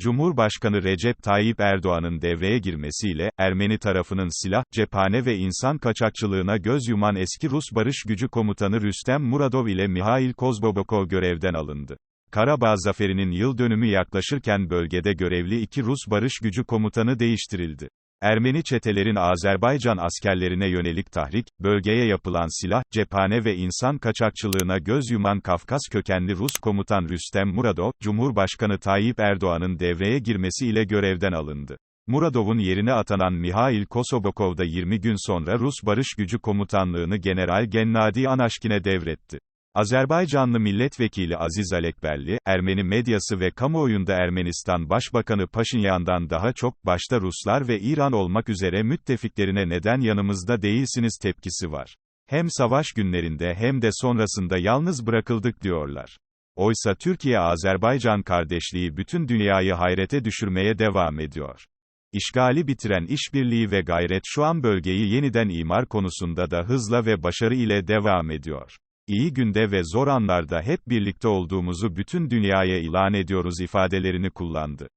Cumhurbaşkanı Recep Tayyip Erdoğan'ın devreye girmesiyle, Ermeni tarafının silah, cephane ve insan kaçakçılığına göz yuman eski Rus Barış Gücü Komutanı Rüstem Muradov ile Mihail Kozbobokov görevden alındı. Karabağ zaferinin yıl dönümü yaklaşırken bölgede görevli iki Rus Barış Gücü Komutanı değiştirildi. Ermeni çetelerin Azerbaycan askerlerine yönelik tahrik, bölgeye yapılan silah, cephane ve insan kaçakçılığına göz yuman Kafkas kökenli Rus komutan Rüstem Muradov, Cumhurbaşkanı Tayyip Erdoğan'ın devreye girmesiyle görevden alındı. Muradov'un yerine atanan Mihail Kosobokov da 20 gün sonra Rus Barış Gücü Komutanlığını General Gennadi Anaşkin'e devretti. Azerbaycanlı milletvekili Aziz Alekberli, Ermeni medyası ve kamuoyunda Ermenistan Başbakanı Paşinyan'dan daha çok, başta Ruslar ve İran olmak üzere müttefiklerine neden yanımızda değilsiniz tepkisi var. Hem savaş günlerinde hem de sonrasında yalnız bırakıldık diyorlar. Oysa Türkiye-Azerbaycan kardeşliği bütün dünyayı hayrete düşürmeye devam ediyor. İşgali bitiren işbirliği ve gayret şu an bölgeyi yeniden imar konusunda da hızla ve başarı ile devam ediyor. İyi günde ve zor anlarda hep birlikte olduğumuzu bütün dünyaya ilan ediyoruz ifadelerini kullandı.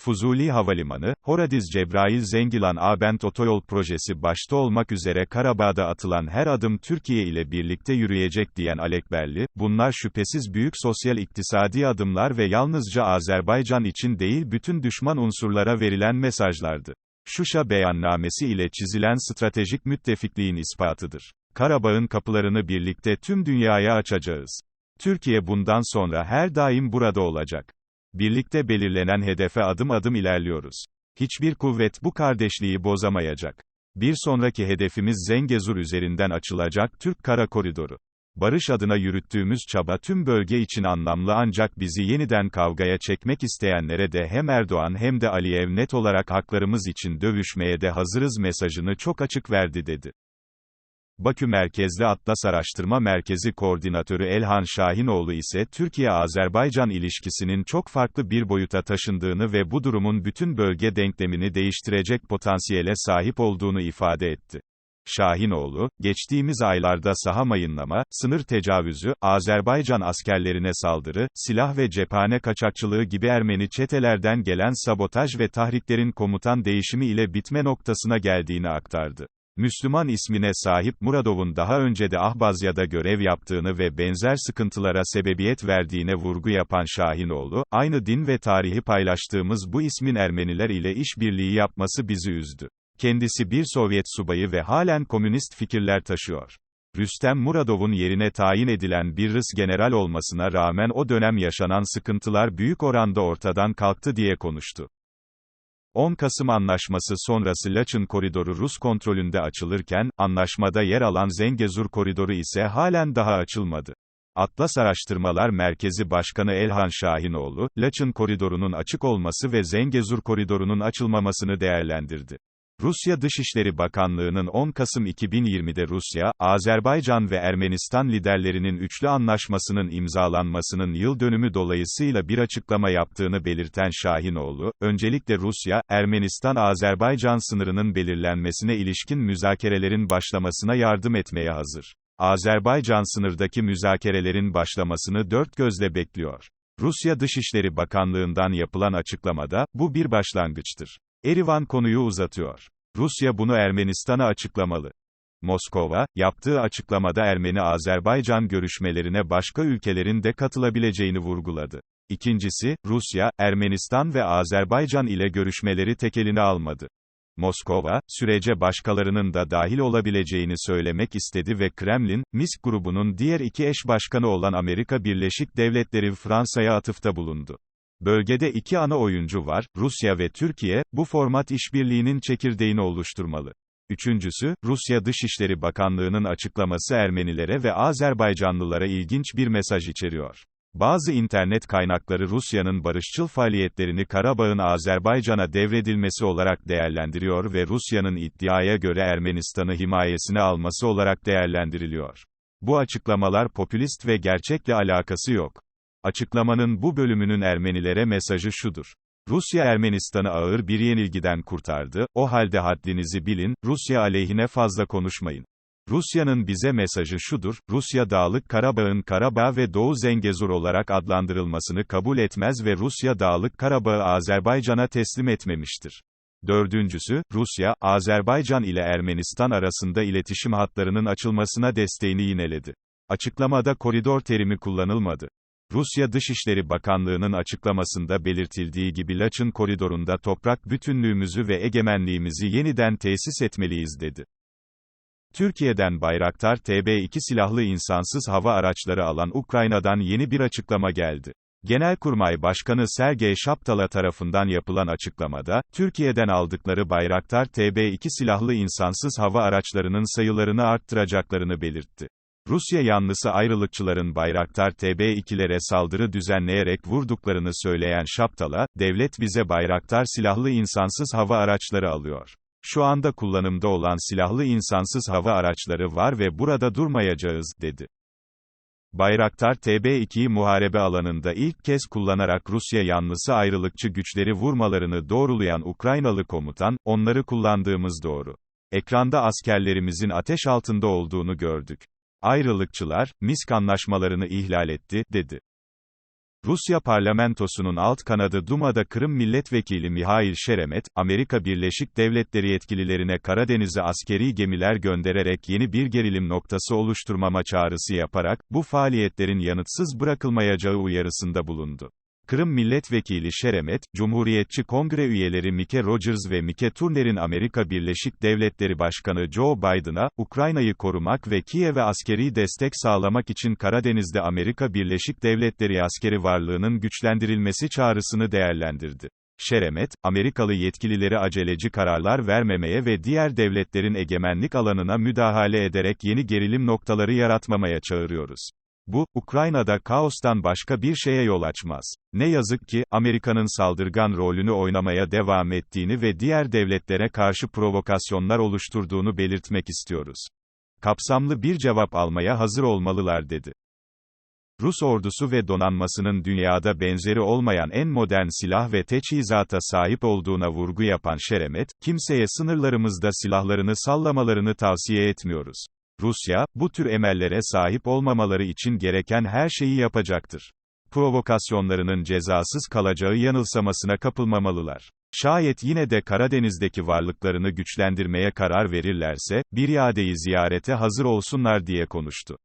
Fuzuli Havalimanı, Horadiz Cebrail Zengilan Abent Otoyol projesi başta olmak üzere Karabağ'da atılan her adım Türkiye ile birlikte yürüyecek diyen Alekberli, bunlar şüphesiz büyük sosyal iktisadi adımlar ve yalnızca Azerbaycan için değil bütün düşman unsurlara verilen mesajlardı. Şuşa beyannamesi ile çizilen stratejik müttefikliğin ispatıdır. Karabağ'ın kapılarını birlikte tüm dünyaya açacağız. Türkiye bundan sonra her daim burada olacak. Birlikte belirlenen hedefe adım adım ilerliyoruz. Hiçbir kuvvet bu kardeşliği bozamayacak. Bir sonraki hedefimiz Zengezur üzerinden açılacak Türk Kara Koridoru. Barış adına yürüttüğümüz çaba tüm bölge için anlamlı ancak bizi yeniden kavgaya çekmek isteyenlere de hem Erdoğan hem de Aliyev net olarak haklarımız için dövüşmeye de hazırız mesajını çok açık verdi dedi. Bakü merkezli Atlas Araştırma Merkezi Koordinatörü Elhan Şahinoğlu ise Türkiye-Azerbaycan ilişkisinin çok farklı bir boyuta taşındığını ve bu durumun bütün bölge denklemini değiştirecek potansiyele sahip olduğunu ifade etti. Şahinoğlu, geçtiğimiz aylarda saha mayınlama, sınır tecavüzü, Azerbaycan askerlerine saldırı, silah ve cephane kaçakçılığı gibi Ermeni çetelerden gelen sabotaj ve tahriklerin komutan değişimi ile bitme noktasına geldiğini aktardı. Müslüman ismine sahip Muradov'un daha önce de Ahbazya'da görev yaptığını ve benzer sıkıntılara sebebiyet verdiğine vurgu yapan Şahinoğlu, aynı din ve tarihi paylaştığımız bu ismin Ermeniler ile işbirliği yapması bizi üzdü. Kendisi bir Sovyet subayı ve halen komünist fikirler taşıyor. Rüstem Muradov'un yerine tayin edilen bir Rus general olmasına rağmen o dönem yaşanan sıkıntılar büyük oranda ortadan kalktı diye konuştu. 10 Kasım Anlaşması sonrası Laçın koridoru Rus kontrolünde açılırken, anlaşmada yer alan Zengezur koridoru ise halen daha açılmadı. Atlas Araştırmalar Merkezi Başkanı Elhan Şahinoğlu, Laçın koridorunun açık olması ve Zengezur koridorunun açılmamasını değerlendirdi. Rusya Dışişleri Bakanlığı'nın 10 Kasım 2020'de Rusya, Azerbaycan ve Ermenistan liderlerinin üçlü anlaşmasının imzalanmasının yıl dönümü dolayısıyla bir açıklama yaptığını belirten Şahinoğlu, öncelikle Rusya, Ermenistan-Azerbaycan sınırının belirlenmesine ilişkin müzakerelerin başlamasına yardım etmeye hazır. Azerbaycan sınırdaki müzakerelerin başlamasını dört gözle bekliyor. Rusya Dışişleri Bakanlığı'ndan yapılan açıklamada, bu bir başlangıçtır. Erivan konuyu uzatıyor. Rusya bunu Ermenistan'a açıklamalı. Moskova, yaptığı açıklamada Ermeni-Azerbaycan görüşmelerine başka ülkelerin de katılabileceğini vurguladı. İkincisi, Rusya, Ermenistan ve Azerbaycan ile görüşmeleri tekeline almadı. Moskova, sürece başkalarının da dahil olabileceğini söylemek istedi ve Kremlin, Minsk grubunun diğer iki eş başkanı olan Amerika Birleşik Devletleri Fransa'ya atıfta bulundu. Bölgede iki ana oyuncu var, Rusya ve Türkiye, bu format işbirliğinin çekirdeğini oluşturmalı. Üçüncüsü, Rusya Dışişleri Bakanlığı'nın açıklaması Ermenilere ve Azerbaycanlılara ilginç bir mesaj içeriyor. Bazı internet kaynakları Rusya'nın barışçıl faaliyetlerini Karabağ'ın Azerbaycan'a devredilmesi olarak değerlendiriyor ve Rusya'nın iddiaya göre Ermenistan'ı himayesine alması olarak değerlendiriliyor. Bu açıklamalar popülist ve gerçekle alakası yok. Açıklamanın bu bölümünün Ermenilere mesajı şudur. Rusya Ermenistan'ı ağır bir yenilgiden kurtardı, o halde haddinizi bilin, Rusya aleyhine fazla konuşmayın. Rusya'nın bize mesajı şudur, Rusya Dağlık Karabağ'ın Karabağ ve Doğu Zengezur olarak adlandırılmasını kabul etmez ve Rusya Dağlık Karabağ'ı Azerbaycan'a teslim etmemiştir. Dördüncüsü, Rusya, Azerbaycan ile Ermenistan arasında iletişim hatlarının açılmasına desteğini yineledi. Açıklamada koridor terimi kullanılmadı. Rusya Dışişleri Bakanlığı'nın açıklamasında belirtildiği gibi Laçın koridorunda toprak bütünlüğümüzü ve egemenliğimizi yeniden tesis etmeliyiz dedi. Türkiye'den Bayraktar TB2 silahlı insansız hava araçları alan Ukrayna'dan yeni bir açıklama geldi. Genelkurmay Başkanı Sergey Şaptala tarafından yapılan açıklamada, Türkiye'den aldıkları Bayraktar TB2 silahlı insansız hava araçlarının sayılarını arttıracaklarını belirtti. Rusya yanlısı ayrılıkçıların Bayraktar TB2'lere saldırı düzenleyerek vurduklarını söyleyen Şaptala, devlet bize Bayraktar silahlı insansız hava araçları alıyor. Şu anda kullanımda olan silahlı insansız hava araçları var ve burada durmayacağız, dedi. Bayraktar TB2'yi muharebe alanında ilk kez kullanarak Rusya yanlısı ayrılıkçı güçleri vurmalarını doğrulayan Ukraynalı komutan, onları kullandığımız doğru. Ekranda askerlerimizin ateş altında olduğunu gördük. Ayrılıkçılar, Misk anlaşmalarını ihlal etti, dedi. Rusya parlamentosunun alt kanadı Duma'da Kırım Milletvekili Mihail Şeremet, Amerika Birleşik Devletleri yetkililerine Karadeniz'e askeri gemiler göndererek yeni bir gerilim noktası oluşturmama çağrısı yaparak, bu faaliyetlerin yanıtsız bırakılmayacağı uyarısında bulundu. Kırım Milletvekili Şeremet, Cumhuriyetçi Kongre üyeleri Mike Rogers ve Mike Turner'in Amerika Birleşik Devletleri Başkanı Joe Biden'a, Ukrayna'yı korumak ve Kiev'e askeri destek sağlamak için Karadeniz'de Amerika Birleşik Devletleri askeri varlığının güçlendirilmesi çağrısını değerlendirdi. Şeremet, Amerikalı yetkilileri aceleci kararlar vermemeye ve diğer devletlerin egemenlik alanına müdahale ederek yeni gerilim noktaları yaratmamaya çağırıyoruz. Bu, Ukrayna'da kaostan başka bir şeye yol açmaz. Ne yazık ki, Amerika'nın saldırgan rolünü oynamaya devam ettiğini ve diğer devletlere karşı provokasyonlar oluşturduğunu belirtmek istiyoruz. Kapsamlı bir cevap almaya hazır olmalılar dedi. Rus ordusu ve donanmasının dünyada benzeri olmayan en modern silah ve teçhizata sahip olduğuna vurgu yapan Şeremet, kimseye sınırlarımızda silahlarını sallamalarını tavsiye etmiyoruz. Rusya, bu tür emellere sahip olmamaları için gereken her şeyi yapacaktır. Provokasyonlarının cezasız kalacağı yanılsamasına kapılmamalılar. Şayet yine de Karadeniz'deki varlıklarını güçlendirmeye karar verirlerse, bir iadeyi ziyarete hazır olsunlar diye konuştu.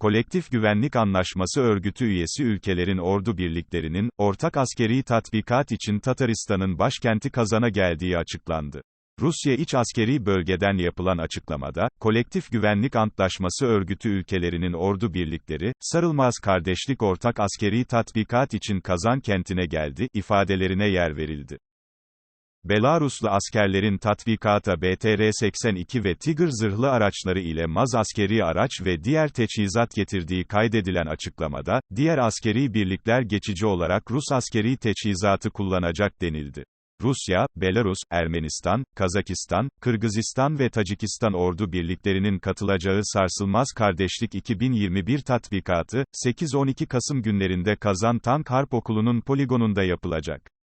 Kolektif Güvenlik Anlaşması örgütü üyesi ülkelerin ordu birliklerinin, ortak askeri tatbikat için Tataristan'ın başkenti Kazan'a geldiği açıklandı. Rusya İç Askeri Bölgeden yapılan açıklamada, Kolektif Güvenlik Antlaşması örgütü ülkelerinin ordu birlikleri, sarılmaz kardeşlik ortak askeri tatbikat için Kazan kentine geldi, ifadelerine yer verildi. Belaruslu askerlerin tatbikata BTR-82 ve Tiger zırhlı araçları ile Maz askeri araç ve diğer teçhizat getirdiği kaydedilen açıklamada, diğer askeri birlikler geçici olarak Rus askeri teçhizatı kullanacak denildi. Rusya, Belarus, Ermenistan, Kazakistan, Kırgızistan ve Tacikistan ordu birliklerinin katılacağı Sarsılmaz Kardeşlik 2021 tatbikatı, 8-12 Kasım günlerinde Kazan Tank Harp Okulu'nun poligonunda yapılacak.